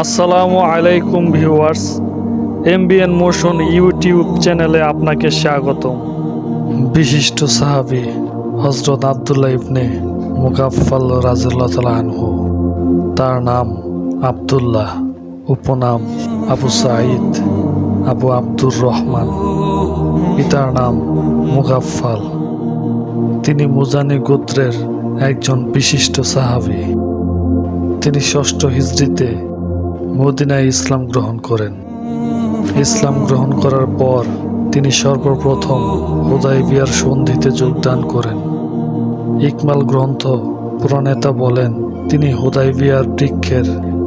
আসসালামু আলাইকুম viewers, MBN motion YouTube চ্যানেলে আপনাকে স্বাগতম। বিশিষ্ট সাহাবি হজরত আবদুল্লাহ ইবনে মুকাফাল রাজুল্লাহ আনহু, তার নাম আবদুল্লাহ, উপনাম আবু সাঈদ, আবু আব্দুর রহমান, পিতার নাম মুগাফফাল। তিনি মুজানি গোত্রের একজন বিশিষ্ট সাহাবি। তিনি ষষ্ঠ হিজড়িতে মদিনায় ইসলাম গ্রহণ করেন। ইসলাম গ্রহণ করার পর তিনি সর্বপ্রথম হুদাইবিয়ার সন্ধিতে যোগদান করেন। ইকমাল গ্রন্থ প্রণেতা বলেন, তিনি হুদাইবিয়ার বৃক্ষের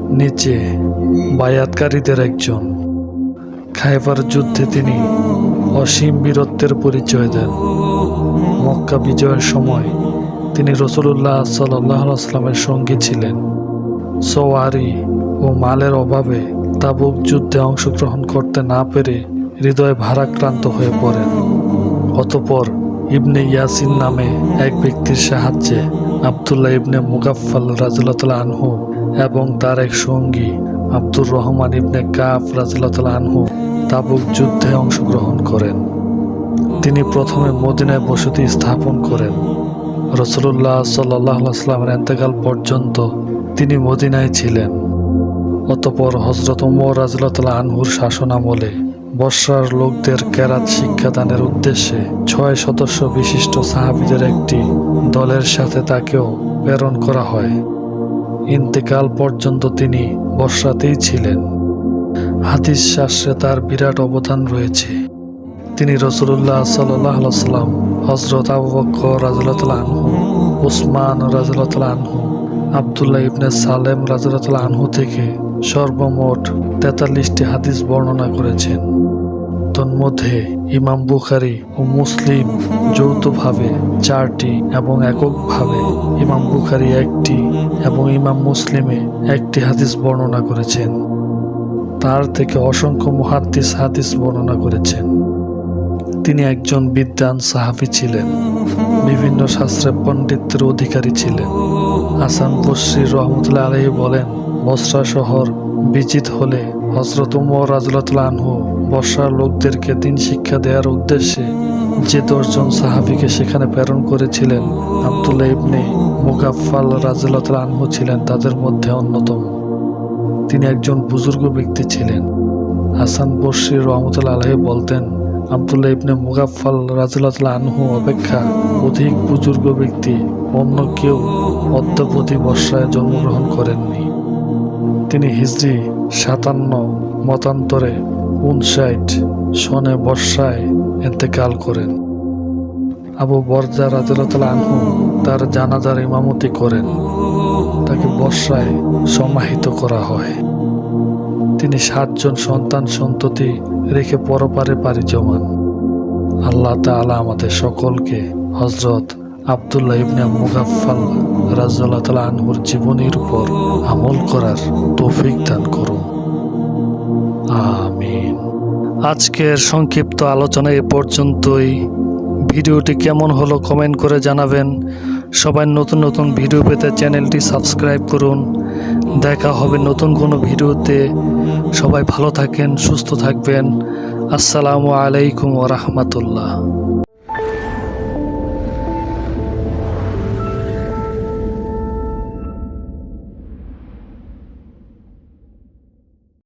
নিচে বায়াতকারীদের একজন। খাইবার যুদ্ধে তিনি অসীম বীরত্বের পরিচয় দেন। মক্কা বিজয়ের সময় তিনি রসুল্লাহ সাল্লাহ আসলামের সঙ্গী ছিলেন। সোয়ারি ও মালের অভাবে তাবুক যুদ্ধে অংশগ্রহণ করতে না পেরে হৃদয় ভারাক্রান্ত হয়ে পড়েন। অতপর ইবনে ইয়াসিন নামে এক ব্যক্তির সাহায্যে আবদুল্লাহ ইবনে মুগাফাল রাজুল্লাহ আনহু এবং তার এক সঙ্গী আব্দুর রহমান ইবনে কাফ রাজুল্লাহ আনহু তাবুক যুদ্ধে অংশগ্রহণ করেন। তিনি প্রথমে মদিনায় বসতি স্থাপন করেন। রসুল্লাহ সাল্লাহ আসলামের এন্তেকাল পর্যন্ত তিনি মদিনায় ছিলেন। অতপর হজরত উমর রাজুল্লাহ আনহুর শাসনামলে বর্ষার লোকদের কেরাত শিক্ষাদানের উদ্দেশ্যে ছয় সদস্য বিশিষ্ট সাহাবিদের একটি দলের সাথে তাকেও প্রেরণ করা হয়। ইন্তেকাল পর্যন্ত তিনি বর্ষাতেই ছিলেন। হাদিস শাস্ত্রে তার বিরাট অবদান রয়েছে। তিনি রসুল্লাহ সাল্লাহ সাল্লাম হজরত আবু বক্কর রাজুল্লাহ আনহু, উসমান রাজুল্লাহ আনহু আবদুল্লাহ ইবনে সালেম রাজুল্লাহ আনহু থেকে সর্বমোট তেতাল্লিশটি হাদিস বর্ণনা করেছেন। তন্মধ্যে ইমাম বুখারি ও মুসলিম যৌথভাবে চারটি এবং এককভাবে ইমাম বুখারি একটি এবং ইমাম মুসলিমে একটি হাদিস বর্ণনা করেছেন। তার থেকে অসংখ্য মুহাদ্দিস হাদিস বর্ণনা করেছেন। তিনি একজন বিদ্যান সাহাবি ছিলেন। বিভিন্ন শাস্ত্রে পণ্ডিতের অধিকারী ছিলেন। হাসান বসরি রহমতুল্লাহ আলহী বলেন, বসরা শহর বিজিত হলে হজরত উমর রাজুল্লাহ আনহু বর্ষার লোকদেরকে দিন শিক্ষা দেওয়ার উদ্দেশ্যে যে দশজন সাহাবিকে সেখানে প্রেরণ করেছিলেন, আবদুল্লাহ ইবনে মুগাফাল রাজুল্লাহ আনহু ছিলেন তাদের মধ্যে অন্যতম। তিনি একজন বুজুর্গ ব্যক্তি ছিলেন। হাসান বসরি রহমতুল্লাহ আলহী বলতেন আবদুল্লাহ ইবনে মুগাফাল রাজুল্লাহ আনহু অপেক্ষা অধিক বুজুর্গ ব্যক্তি, অন্য কেউ অদ্যাবধি বর্ষায় জন্মগ্রহণ করেননি। তিনি হিজরি সাতান্ন, মতান্তরে উনষাট সনে বর্ষায় এতেকাল করেন। আবু বরজা রাজুল্লাহ আনহু তার জানাজার ইমামতি করেন। তাকে বর্ষায় সমাহিত করা হয়। তিনি সাতজন সন্তান সন্ততি রেখে পরপারে পাড়ি জমান। আল্লাহ তাআলা আমাদের সকলকে হজরত আবদুল্লাহ ইবনে মুগাফাল রাজ্লাহ তালা আনহুর জীবনীর উপর আমল করার তৌফিক দান করুন। আমিন। আজকের সংক্ষিপ্ত আলোচনা এ পর্যন্তই। ভিডিওটি কেমন হলো কমেন্ট করে জানাবেন। সবাই নতুন নতুন ভিডিও পেতে চ্যানেলটি সাবস্ক্রাইব করুন। দেখা হবে নতুন কোনো ভিডিওতে। সবাই ভালো থাকেন সুস্থ থাকবেন। আসসালামু আলাইকুম ওরহমতুল্লাহ